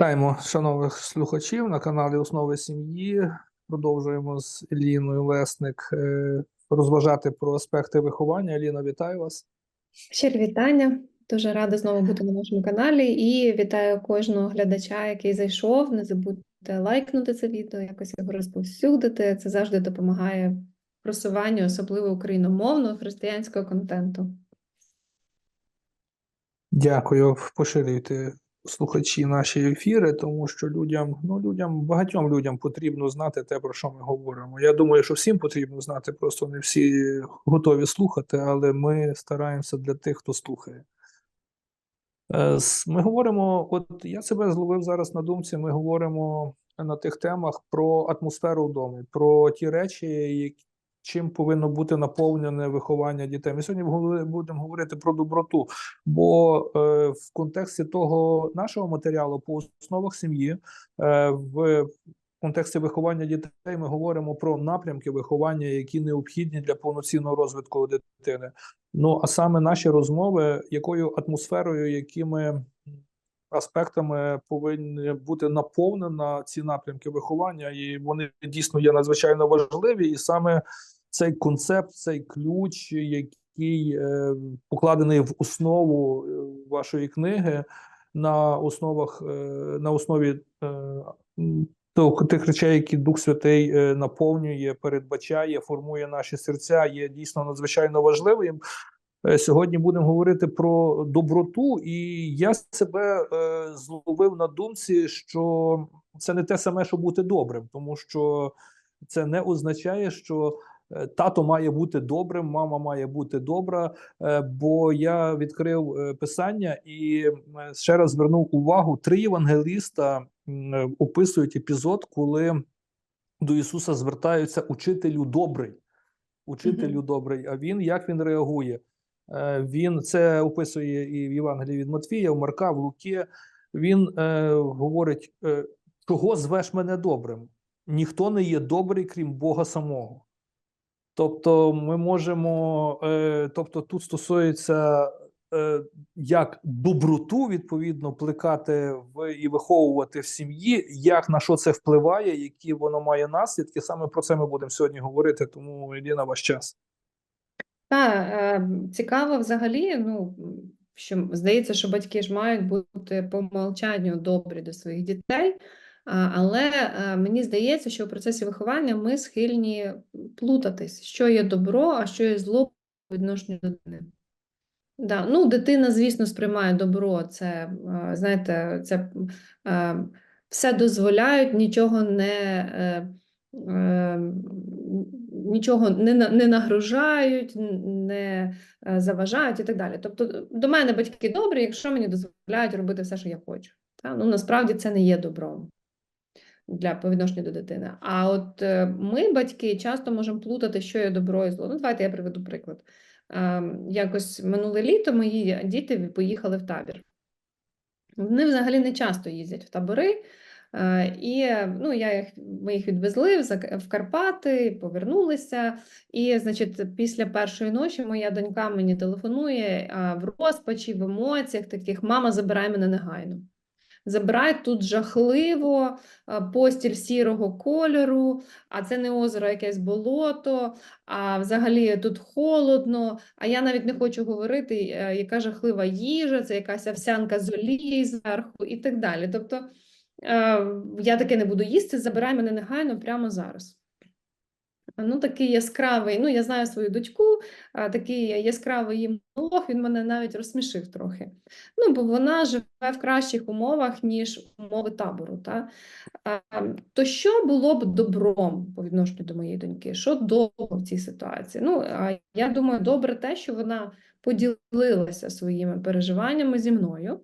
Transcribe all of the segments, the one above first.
Вітаємо шановних слухачів на каналі Основи сім'ї. Продовжуємо з Еліною Лесник е, розважати про аспекти виховання. Еліна, вітаю вас. Щирі вітання. Дуже рада знову бути на вашому каналі і вітаю кожного глядача, який зайшов. Не забудьте лайкнути це відео, якось його розповсюдити. Це завжди допомагає просуванню, особливо україномовного християнського контенту. Дякую. Поширюйте слухачі наші ефіри, тому що людям, ну людям, багатьом людям потрібно знати те, про що ми говоримо. Я думаю, що всім потрібно знати, просто не всі готові слухати, але ми стараємося для тих, хто слухає. Е, Ми говоримо, от я себе зловив зараз на думці. Ми говоримо на тих темах про атмосферу вдома, про ті речі, які, чим повинно бути наповнене виховання дітей. Ми сьогодні будемо говорити про доброту, бо е, в контексті того нашого матеріалу по основах сім'ї, е, в контексті виховання дітей ми говоримо про напрямки виховання, які необхідні для повноцінного розвитку дитини. Ну а саме наші розмови, якою атмосферою, якими аспектами повинні бути наповнена ці напрямки виховання, і вони дійсно є надзвичайно важливі. І саме цей концепт, цей ключ, який е, покладений в основу е, вашої книги, на основах е, на основі е, тих речей, які Дух Святий е, наповнює, передбачає, формує наші серця, є дійсно надзвичайно важливим. Е, Сьогодні будемо говорити про доброту, і я себе е, зловив на думці, що це не те саме, що бути добрим, тому що це не означає, що е, тато має бути добрим, мама має бути добра. е, Бо я відкрив е, писання і ще раз звернув увагу: три євангеліста описують епізод, коли до Ісуса звертаються учителю добрий. Учителю добрий. А він як він реагує? Е, Він це описує і в Євангелії від Матвія, в Марка, в Луки. Він е, говорить: е, чого звеш мене добрим? Ніхто не є добрий, крім Бога самого. Тобто, ми можемо, е, тобто, тут стосується е, як доброту відповідно плекати в і виховувати в сім'ї, як на що це впливає, які воно має наслідки. Саме про це ми будемо сьогодні говорити. Тому Еліна, ваш час. Та е, цікаво взагалі, ну що здається, що батьки ж мають бути по умовчанню добрі до своїх дітей. Але е, мені здається, що в процесі виховання ми схильні плутатись, що є добро, а що є зло по відношенню до дитини. Да, ну, дитина, звісно, сприймає добро, це, е, знаєте, це е, все дозволяють, нічого не, е, е, нічого не, не нагружають, не е, заважають і так далі. Тобто до мене батьки добрі, якщо мені дозволяють робити все, що я хочу. Та? Ну, насправді це не є добром для по відношенню до дитини. А от е, ми, батьки, часто можемо плутати, що є добро і зло. Ну, давайте я приведу приклад. Ем, Якось минуле літо мої діти поїхали в табір. Вони взагалі не часто їздять в табори. Е, І ну, я їх, ми їх відвезли в Карпати, повернулися. І, значить, після першої ночі моя донька мені телефонує в розпачі, в емоціях таких: мама, забирай мене негайно. Забирай тут жахливо, а, постіль сірого кольору, а це не озеро, якесь болото, а взагалі тут холодно. А я навіть не хочу говорити, е, яка жахлива їжа, це якась овсянка з олії зверху і так далі. Тобто е, я таке не буду їсти, забирай мене негайно прямо зараз. Ну, такий яскравий, ну, я знаю свою дочку, такий яскравий її монолог, він мене навіть розсмішив трохи. Ну, бо вона живе в кращих умовах, ніж умови табору. Та? То що було б добром по відношенню до моєї доньки? Що добро в цій ситуації? Ну, я думаю, добре те, що вона поділилася своїми переживаннями зі мною.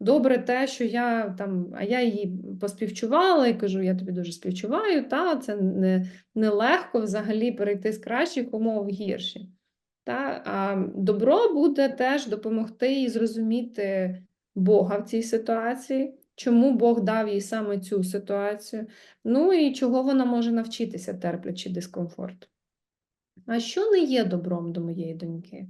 Добре те, що я там, а я їй поспівчувала і кажу, я тобі дуже співчуваю, та це не нелегко взагалі перейти з кращих умов в гірші. Та? А добро буде теж допомогти їй зрозуміти Бога в цій ситуації, чому Бог дав їй саме цю ситуацію, ну і чого вона може навчитися, терплячи дискомфорт. А що не є добром до моєї доньки?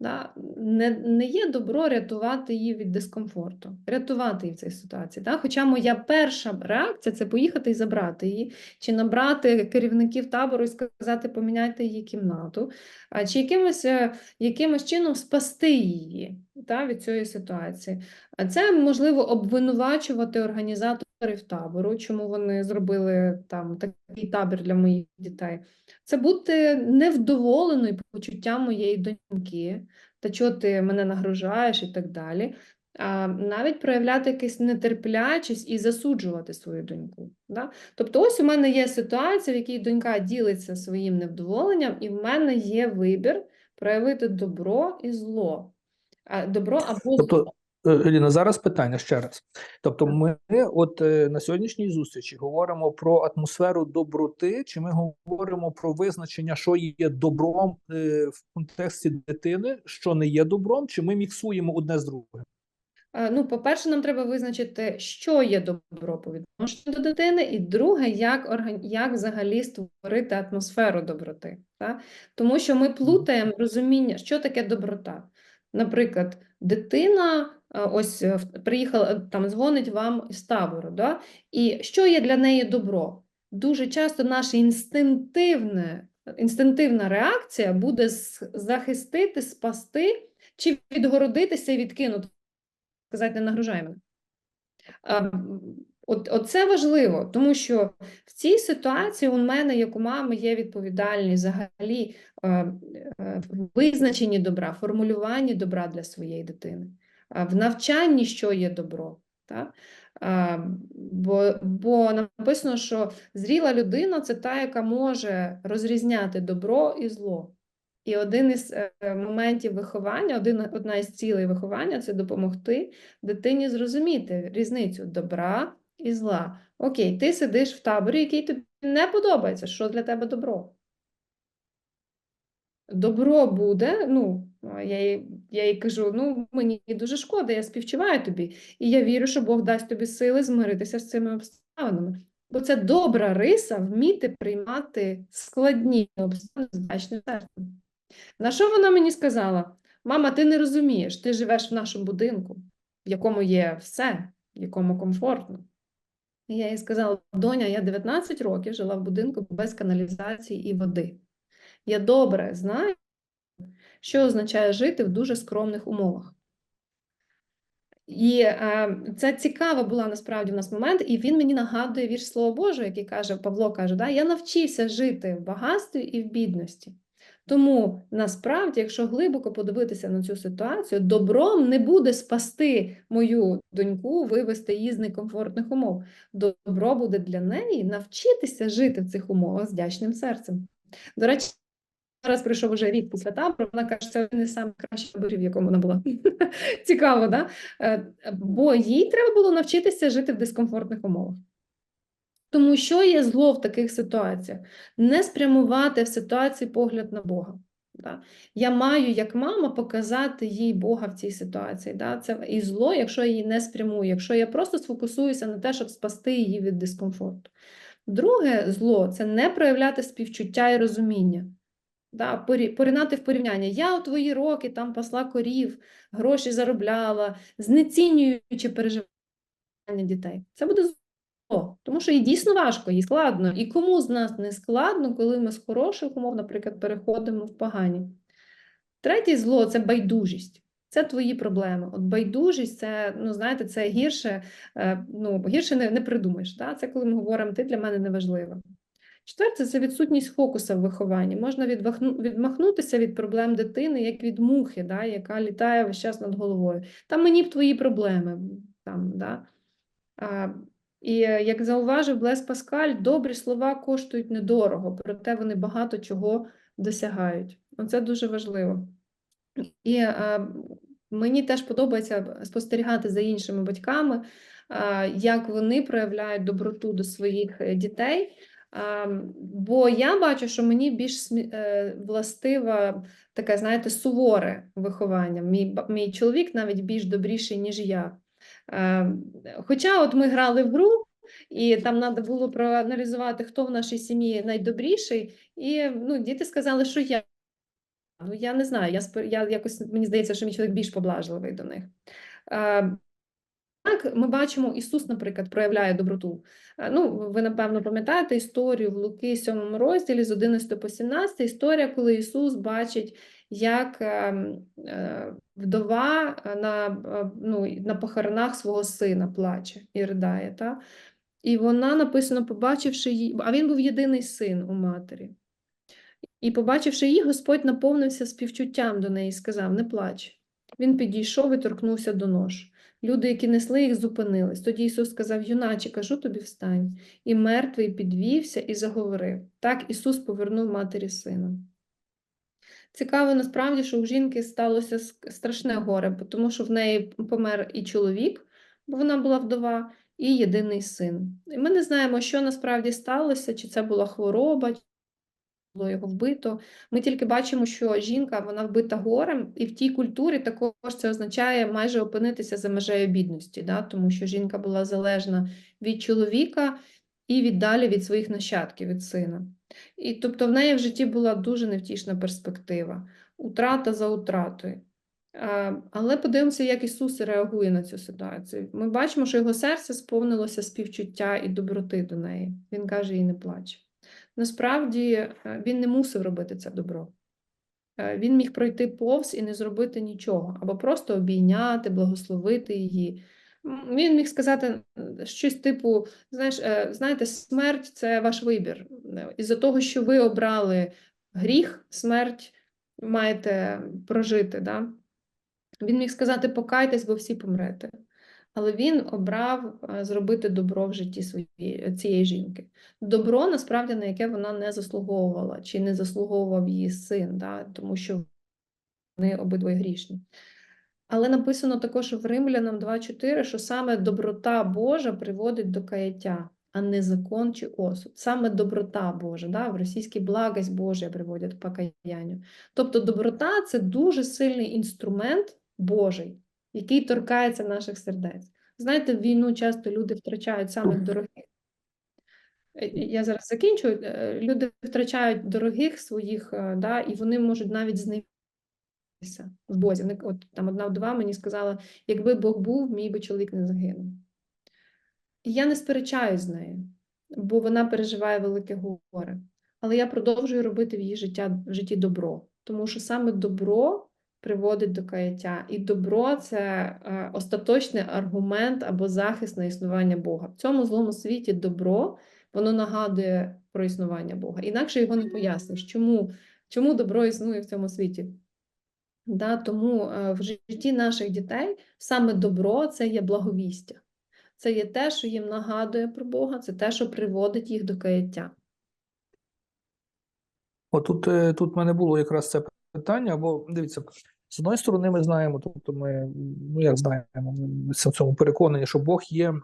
Да? Не, не є добро рятувати її від дискомфорту, рятувати її в цій ситуації. Да? Хоча моя перша реакція це поїхати і забрати її, чи набрати керівників табору і сказати, поміняйте її кімнату, чи якимось, е, якимось чином спасти її да, від цієї ситуації. А це можливо обвинувачувати організаторів табору, чому вони зробили там такий табір для моїх дітей. Це бути невдоволеною почуттям моєї доньки, та чого ти мене нагружаєш і так далі. А навіть проявляти якусь нетерплячість і засуджувати свою доньку. Да? Тобто, ось у мене є ситуація, в якій донька ділиться своїм невдоволенням, і в мене є вибір проявити добро і зло. Добро або Тобто, Еліна, зараз питання ще раз. Тобто, ми от е, на сьогоднішній зустрічі говоримо про атмосферу доброти, чи ми говоримо про визначення, що є добром е, в контексті дитини, що не є добром, чи ми міксуємо одне з другим? Ну, по-перше, нам треба визначити, що є добро по відношенню до дитини, і друге, як, орган... як взагалі створити атмосферу доброти. Так? Тому що ми плутаємо розуміння, що таке доброта. Наприклад, дитина е, ось е, приїхала, е, там дзвонить вам із табору, да? і що є для неї добро? Дуже часто наша інстинктивне, інстинктивна реакція буде захистити, спасти чи відгородитися і відкинути сказати, не нагружай мене. От, от це важливо, тому що в цій ситуації у мене, як у мами, є відповідальність взагалі е, е, визначенні добра, формулюванні добра для своєї дитини, а в навчанні, що є добро. Так? А, Бо, бо написано, що зріла людина це та, яка може розрізняти добро і зло. І один із е, моментів виховання, один, одна із цілей виховання це допомогти дитині зрозуміти різницю добра і зла. Окей, ти сидиш в таборі, який тобі не подобається. Що для тебе добро? Добро буде, ну, я їй, я їй кажу, ну, мені дуже шкода, я співчуваю тобі. І я вірю, що Бог дасть тобі сили змиритися з цими обставинами. Бо це добра риса вміти приймати складні обставини з вдячним серцем. На що вона мені сказала? Мама, ти не розумієш, ти живеш в нашому будинку, в якому є все, в якому комфортно. Я їй сказала: доня, я 19 років жила в будинку без каналізації і води. Я добре знаю, що означає жити в дуже скромних умовах. І е, це цікава була насправді в нас момент, і він мені нагадує вірш Слова Божого, який каже, Павло каже, да, я навчився жити в багатстві і в бідності. Тому насправді, якщо глибоко подивитися на цю ситуацію, добром не буде спасти мою доньку, вивести її з некомфортних умов. Добро буде для неї навчитися жити в цих умовах з вдячним серцем. До речі, зараз прийшов уже рік після табору, вона каже, що це не найкращий табір, в якому вона була. Цікаво, да? Е, Бо їй треба було навчитися жити в дискомфортних умовах. Тому що є зло в таких ситуаціях? Не спрямувати в ситуації погляд на Бога. Да? Я маю, як мама, показати їй Бога в цій ситуації. Да? Це і зло, якщо я її не спрямую, якщо я просто сфокусуюся на те, щоб спасти її від дискомфорту. Друге зло це не проявляти співчуття і розуміння. Да, поринати в порівняння. Я у твої роки там пасла корів, гроші заробляла, знецінюючи переживання дітей. Це буде зло, тому що їй дійсно важко, їй складно. І кому з нас не складно, коли ми з хороших умов, наприклад, переходимо в погані. Третє зло це байдужість. Це твої проблеми. От байдужість, це, ну знаєте, це гірше, е, ну, гірше не, не придумаєш. Да? Це коли ми говоримо, ти для мене не. Четверте це відсутність фокуса в вихованні. Можна відмахнутися від проблем дитини, як від мухи, да, яка літає весь час над головою. Та мені б твої проблеми. Там, да. І е, як зауважив Блес Паскаль, добрі слова коштують недорого, проте вони багато чого досягають. Оце дуже важливо. І е, мені теж подобається спостерігати за іншими батьками, е, як вони проявляють доброту до своїх дітей. Бо я бачу, що мені більш властива таке, знаєте, суворе виховання. Мій, мій чоловік навіть більш добріший, ніж я. Е, Хоча от ми грали в гру, і там треба було проаналізувати, хто в нашій сім'ї найдобріший, і ну, діти сказали, що я. ну я не знаю, я, я якось мені здається, що мій чоловік більш поблажливий до них. Е, Так, ми бачимо, Ісус, наприклад, проявляє доброту. Е, Ну, ви, напевно, пам'ятаєте історію в Луки 7 розділі з 11 по 17, історія, коли Ісус бачить, як ем, е, вдова е, на, е, ну, на похоронах свого сина плаче і ридає. Та? І вона написано, побачивши її, а він був єдиний син у матері. І, побачивши її, Господь наповнився співчуттям до неї і сказав: Не плач. Він підійшов і торкнувся до нож. Люди, які несли їх, зупинились. Тоді Ісус сказав: Юначе, кажу тобі, встань. І мертвий підвівся і заговорив. Так Ісус повернув матері сина. Цікаво насправді, що у жінки сталося страшне горе, тому що в неї помер і чоловік, бо вона була вдова, і єдиний син. І ми не знаємо, що насправді сталося, чи це була хвороба, чи було його вбито. Ми тільки бачимо, що жінка вона вбита горем, і в тій культурі також це означає майже опинитися за межею бідності, да? тому що жінка була залежна від чоловіка і віддалі від своїх нащадків, від сина. І тобто в неї в житті була дуже невтішна перспектива, утрата за утратою. Але подивимося, як Ісус реагує на цю ситуацію. Ми бачимо, що його серце сповнилося співчуття і доброти до неї. Він каже їй не плач. Насправді е, він не мусив робити це добро. Е, Він міг пройти повз і не зробити нічого, або просто обійняти, благословити її. Він міг сказати щось типу: знаєш, е, знаєте, смерть це ваш вибір. Е, Із-за того, що ви обрали гріх, смерть маєте прожити. Да? Він міг сказати покайтесь, бо всі помрете. Але він обрав е, зробити добро в житті своєї цієї жінки. Добро, насправді, на яке вона не заслуговувала, чи не заслуговував її син, да? тому що вони обидвоє грішні. Але написано також в Римлянам 2.4, що саме доброта Божа приводить до каяття, а не закон чи осуд. Саме доброта Божа, да? в російській благость Божа приводять к покаянню. Тобто доброта це дуже сильний інструмент Божий, який торкається наших сердець. Знаєте, в війну часто люди втрачають саме дорогих. Е, Я зараз закінчу. Е, Люди втрачають дорогих своїх, е, да, і вони можуть навіть зневіритися в Бозі. Вони, от там одна вдова мені сказала, якби Бог був, мій би чоловік не загинув. І я не сперечаюсь з нею, бо вона переживає велике горе. Але я продовжую робити в її життя, в житті добро, тому що саме добро приводить до каяття. І добро це е, остаточний аргумент або захист на існування Бога. В цьому злому світі добро воно нагадує про існування Бога. Інакше його не поясниш, чому, чому добро існує в цьому світі. Да, тому е, в житті наших дітей саме добро це є благовістя. Це є те, що їм нагадує про Бога, це те, що приводить їх до каяття. Отут е, тут в мене було якраз це питання, бо дивіться, з одної сторони, ми знаємо, тобто ми, ну як знаємо, ми в цьому переконані, що Бог є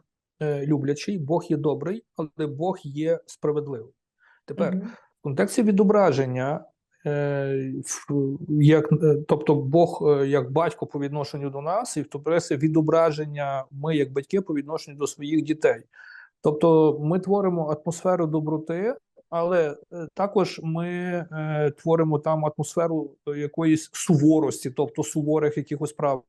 е, люблячий, Бог є добрий, але Бог є справедливий. Тепер Мгм. в контексті відображення, як, е, тобто Бог е, як батько по відношенню до нас, і в контексті відображення ми як батьки по відношенню до своїх дітей. Тобто ми творимо атмосферу доброти, але е, також ми е, творимо там атмосферу е, якоїсь суворості, тобто суворих якихось правил.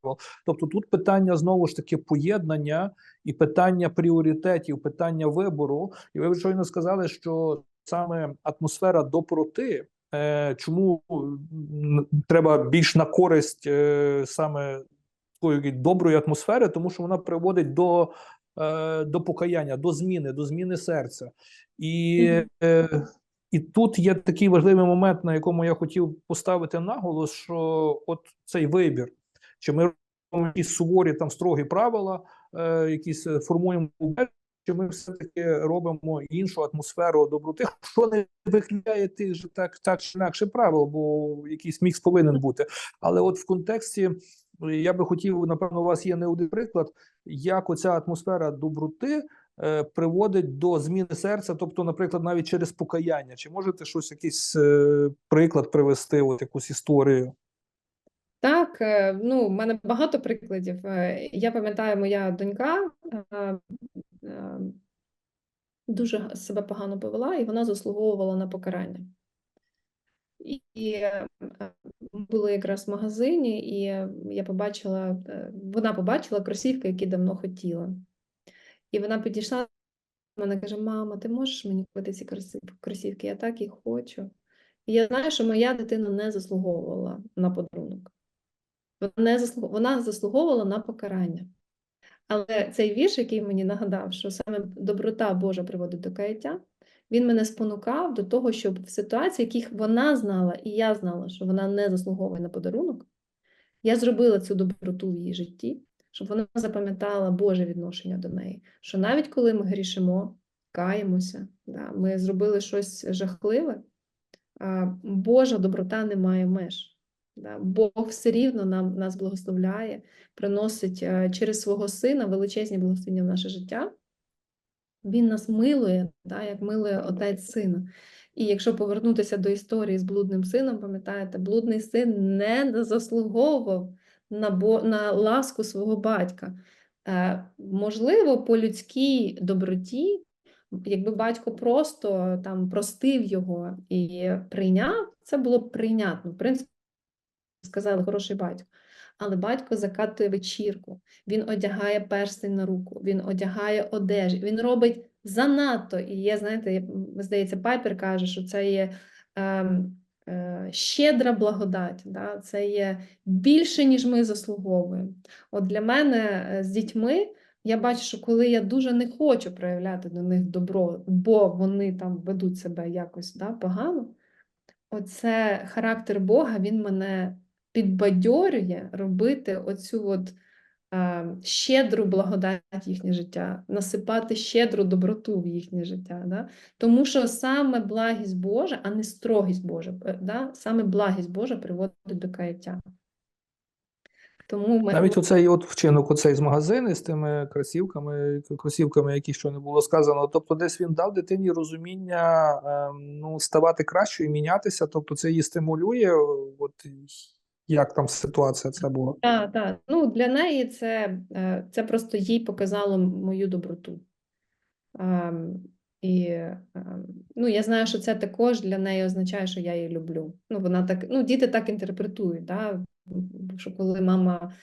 Тобто тут питання знову ж таки поєднання і питання пріоритетів, питання вибору. І ви щойно сказали, що саме атмосфера доброти. Е, Чому треба більш на користь е, саме такої доброї атмосфери, тому що вона приводить до, е, до покаяння, до зміни, до зміни серця. І, і тут є такий важливий момент, на якому я хотів поставити наголос, що от цей вибір, чи ми робимо якісь суворі там строгі правила, якісь формуємо, чи ми все-таки робимо іншу атмосферу доброти, що не виключає тих же так, так чи інакше правил, бо якийсь мікс повинен бути. Але от в контексті я би хотів, напевно, у вас є не один приклад, як оця атмосфера доброти е, приводить до зміни серця, тобто, наприклад, навіть через покаяння. Чи можете щось, якийсь е, приклад привести, от якусь історію? Так, е, ну, в мене багато прикладів. Е, Я пам'ятаю, моя донька дуже себе погано повела, і вона заслуговувала на покарання. І, і е, були якраз в магазині, і я побачила, е, вона побачила кросівки, які давно хотіла. І вона підійшла до мене каже: Мама, ти можеш мені купити ці кросів- кросівки? Я так їх хочу. І я знаю, що моя дитина не заслуговувала на подарунок. Вона заслуговувала на покарання. Але цей вірш, який мені нагадав, що саме доброта Божа приводить до каяття, він мене спонукав до того, щоб в ситуації, яких вона знала, і я знала, що вона не заслуговує на подарунок, я зробила цю доброту в її житті, щоб вона запам'ятала Боже відношення до неї. Що навіть коли ми грішимо, каємося, да, ми зробили щось жахливе, а, Божа доброта не має меж. Бог все рівно нам, нас благословляє, приносить е, через свого сина величезні благословення в наше життя. Він нас милує, да, як милує отець сина. І якщо повернутися до історії з блудним сином, пам'ятаєте, блудний син не заслуговував на, бо, на ласку свого батька. Е, можливо, по людській доброті, якби батько просто там простив його і прийняв, це було б прийнятно. В принципі, сказали хороший батько. Але батько закатує вечірку, він одягає перстень на руку, він одягає одежі, він робить занадто. І є, знаєте, здається, Пайпер каже, що це є ем, е, щедра благодать, да? це є більше, ніж ми заслуговуємо. От для мене е, з дітьми я бачу, що коли я дуже не хочу проявляти до них добро, бо вони там ведуть себе якось да, погано, оце характер Бога, він мене підбадьорює робити оцю от е, щедру благодать їхнє життя, насипати щедру доброту в їхнє життя. Да? Тому що саме благість Божа, а не строгість Божа, е, да? саме благість Божа приводить до каяття. Тому ми, Навіть оцей от вчинок, оцей з магазини з тими кросівками, кросівками, які що не було сказано. Тобто, десь він дав дитині розуміння ем, ну, ставати кращою, мінятися. Тобто, це її стимулює. От як там ситуація ця була? Так, так. Ну, для неї це, е, це просто їй показало мою доброту. Ем, І ем, ну, я знаю, що це також для неї означає, що я її люблю. Ну, вона так, ну, діти так інтерпретують, да? що коли мама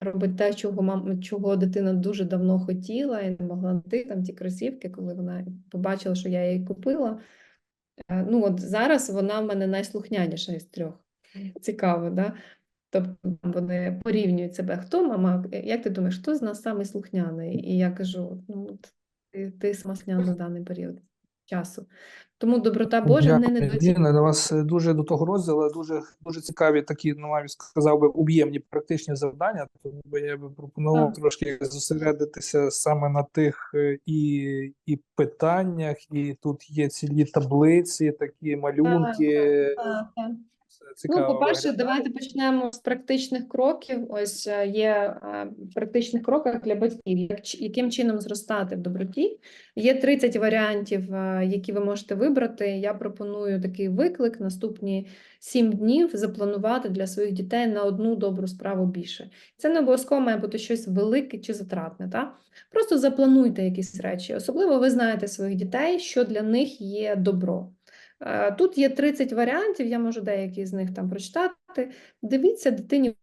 робить те, чого мама, чого дитина дуже давно хотіла і не могла знайти там ті кросівки, коли вона побачила, що я її купила. Е, Ну, от зараз вона в мене найслухняніша із трьох. Цікаво, да? Тобто вони порівнюють себе. Хто мама? Як ти думаєш, хто з нас самий слухняний? І я кажу: ну, ти, ти слухняна на даний період часу. Тому доброта Божа не Дякую, недооцінює. Діна, на вас е, дуже до того розділу, дуже дуже цікаві такі, ну навіть сказав би, об'ємні практичні завдання. Тому я би пропонував Так. трошки зосередитися саме на тих е, і, і питаннях, і тут є цілі таблиці, такі малюнки. Так, так. Це Ну, по-перше, давайте почнемо з практичних кроків. Ось е, є е, в практичних кроках для батьків, як, яким чином зростати в доброті. Є 30 варіантів, е, які ви можете вибрати. Я пропоную такий виклик наступні 7 днів запланувати для своїх дітей на одну добру справу більше. Це не обов'язково має бути щось велике чи затратне. Та? Просто заплануйте якісь речі. Особливо ви знаєте своїх дітей, що для них є добро. Е, Тут є 30 варіантів, я можу деякі з них там прочитати. Дивіться дитині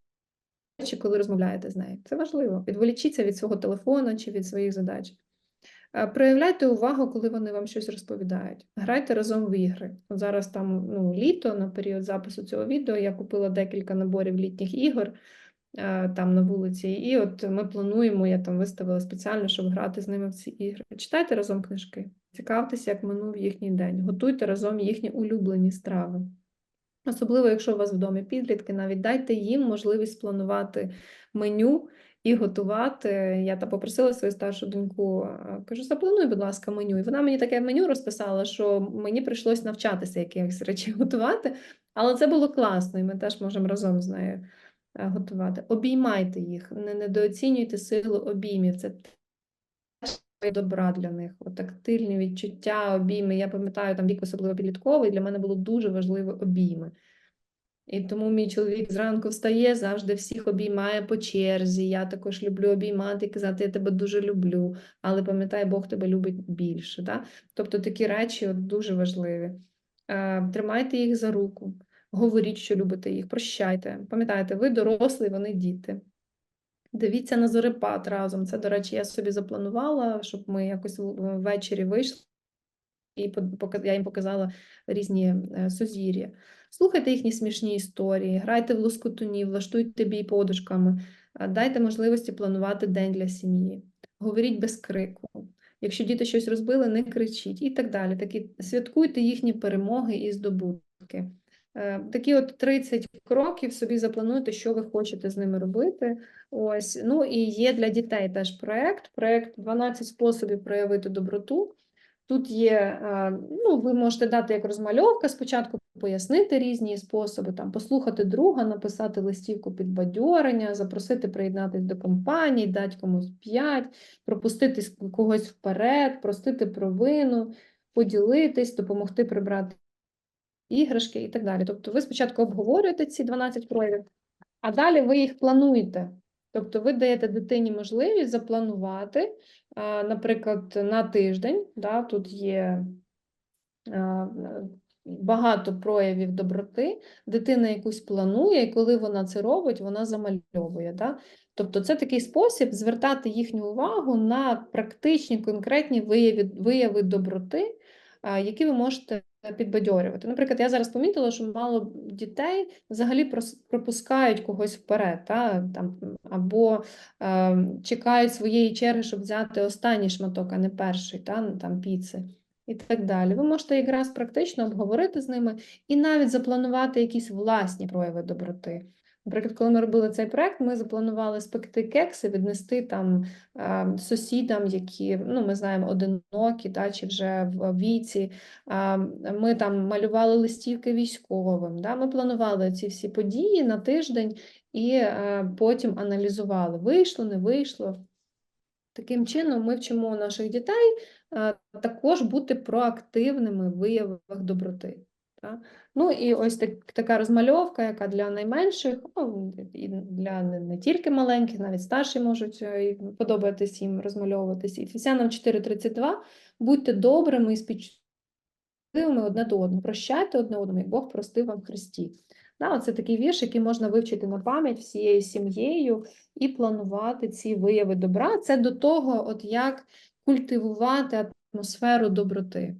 коли розмовляєте з нею. Це важливо. Відволічіться від свого телефону чи від своїх задач. Е, Проявляйте увагу, коли вони вам щось розповідають. Грайте разом в ігри. От зараз там ну, літо, на період запису цього відео, я купила декілька наборів літніх ігор е, там на вулиці. І от ми плануємо, я там виставила спеціально, щоб грати з ними в ці ігри. Читайте разом книжки, цікавтеся, як минув їхній день, готуйте разом їхні улюблені страви. Особливо, якщо у вас в домі підлітки, навіть дайте їм можливість спланувати меню і готувати. Я та попросила свою старшу доньку, кажу, заплануй, будь ласка, меню. І вона мені таке меню розписала, що мені прийшлось навчатися якихось речей готувати, але це було класно, і ми теж можемо разом з нею е, готувати. Обіймайте їх, не недооцінюйте силу обіймів. Це добра для них. От тактильні відчуття, обійми. Я пам'ятаю, там вік особливо підлітковий, для мене було дуже важливо обійми. І тому мій чоловік зранку встає, завжди всіх обіймає по черзі. Я також люблю обіймати і казати, я тебе дуже люблю, але пам'ятай, Бог тебе любить більше. Да? Тобто такі речі от дуже важливі. Е, Тримайте їх за руку, говоріть, що любите їх, прощайте. Пам'ятайте, ви дорослі, вони діти. Дивіться на зорепад разом. Це, до речі, я собі запланувала, щоб ми якось ввечері вийшли і я їм показала різні е, сузір'я. Слухайте їхні смішні історії, грайте в лоскутуні, влаштуйте бій подушками, дайте можливості планувати день для сім'ї. Говоріть без крику. Якщо діти щось розбили, не кричіть і так далі. Такі святкуйте їхні перемоги і здобутки. Е, Такі от 30 кроків собі заплануйте, що ви хочете з ними робити. Ось, ну і є для дітей теж проект. Проект 12 способів проявити доброту. Тут є, е, ну, ви можете дати як розмальовка, спочатку пояснити різні способи, там, послухати друга, написати листівку підбадьорення, запросити приєднатись до компанії, дати комусь 5, пропустити когось вперед, простити провину, поділитись, допомогти прибрати іграшки і так далі. Тобто ви спочатку обговорюєте ці 12 проявів, а далі ви їх плануєте. Тобто ви даєте дитині можливість запланувати, наприклад, на тиждень, да, тут є багато проявів доброти, дитина якусь планує, і коли вона це робить, вона замальовує. Да? Тобто це такий спосіб звертати їхню увагу на практичні, конкретні вияви, вияви доброти, які ви можете підбадьорювати. Наприклад, я зараз помітила, що мало дітей взагалі пропускають когось вперед, та, там, або е, чекають своєї черги, щоб взяти останній шматок, а не перший, та, там, піци. І так далі. Ви можете якраз практично обговорити з ними і навіть запланувати якісь власні прояви доброти. Наприклад, коли ми робили цей проект, ми запланували спекти кекси, віднести там сусідам, які ну, ми знаємо, одинокі, та, чи вже в віці. Ми там малювали листівки військовим. Да? Ми планували ці всі події на тиждень і е, потім аналізували, вийшло, не вийшло. Таким чином, ми вчимо наших дітей е, також бути проактивними в виявах доброти. Ну і ось так, така розмальовка, яка для найменших, ну, і для не, не тільки маленьких, навіть старші можуть е, подобатись їм розмальовуватись. І Ефесянам 4.32 будьте добрими і співчутливими одне до одного. Прощайте одне одному, як Бог простив вам в Христі. Да, оце такий вірш, який можна вивчити на пам'ять всією сім'єю і планувати ці вияви добра. Це до того, от як культивувати атмосферу доброти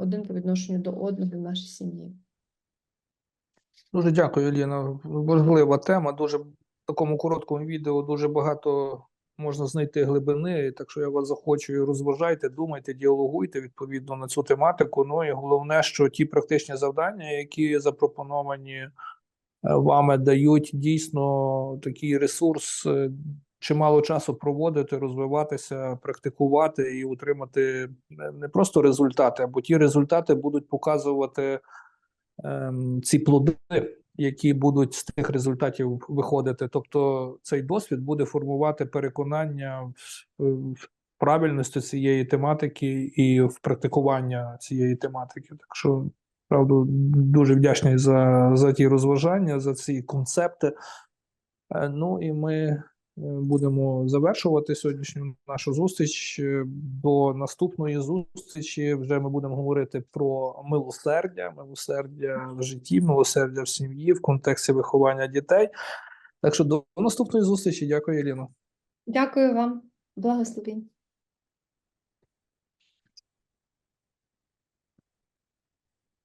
один по відношенню до одного в нашій сім'ї. Дуже дякую, Ліна. Важлива тема. Дуже в такому короткому відео дуже багато можна знайти глибини. Так що я вас захочую, розважайте, думайте, діалогуйте відповідно на цю тематику. Ну і головне, що ті практичні завдання, які запропоновані е, вами, дають дійсно такий ресурс. Е, Чимало часу проводити, розвиватися, практикувати і отримати не- не просто результати, або ті результати будуть показувати ем, ці плоди, які будуть з тих результатів виходити. Тобто цей досвід буде формувати переконання в, в правильності цієї тематики і в практикування цієї тематики. Так що, правда, дуже вдячний за, за ті розважання, за ці концепти. Е, Ну і ми е, будемо завершувати сьогоднішню нашу зустріч. Е, До наступної зустрічі вже ми будемо говорити про милосердя, милосердя в житті, милосердя в сім'ї в контексті виховання дітей. Так що до наступної зустрічі. Дякую, Ліно. Дякую вам, благословінь.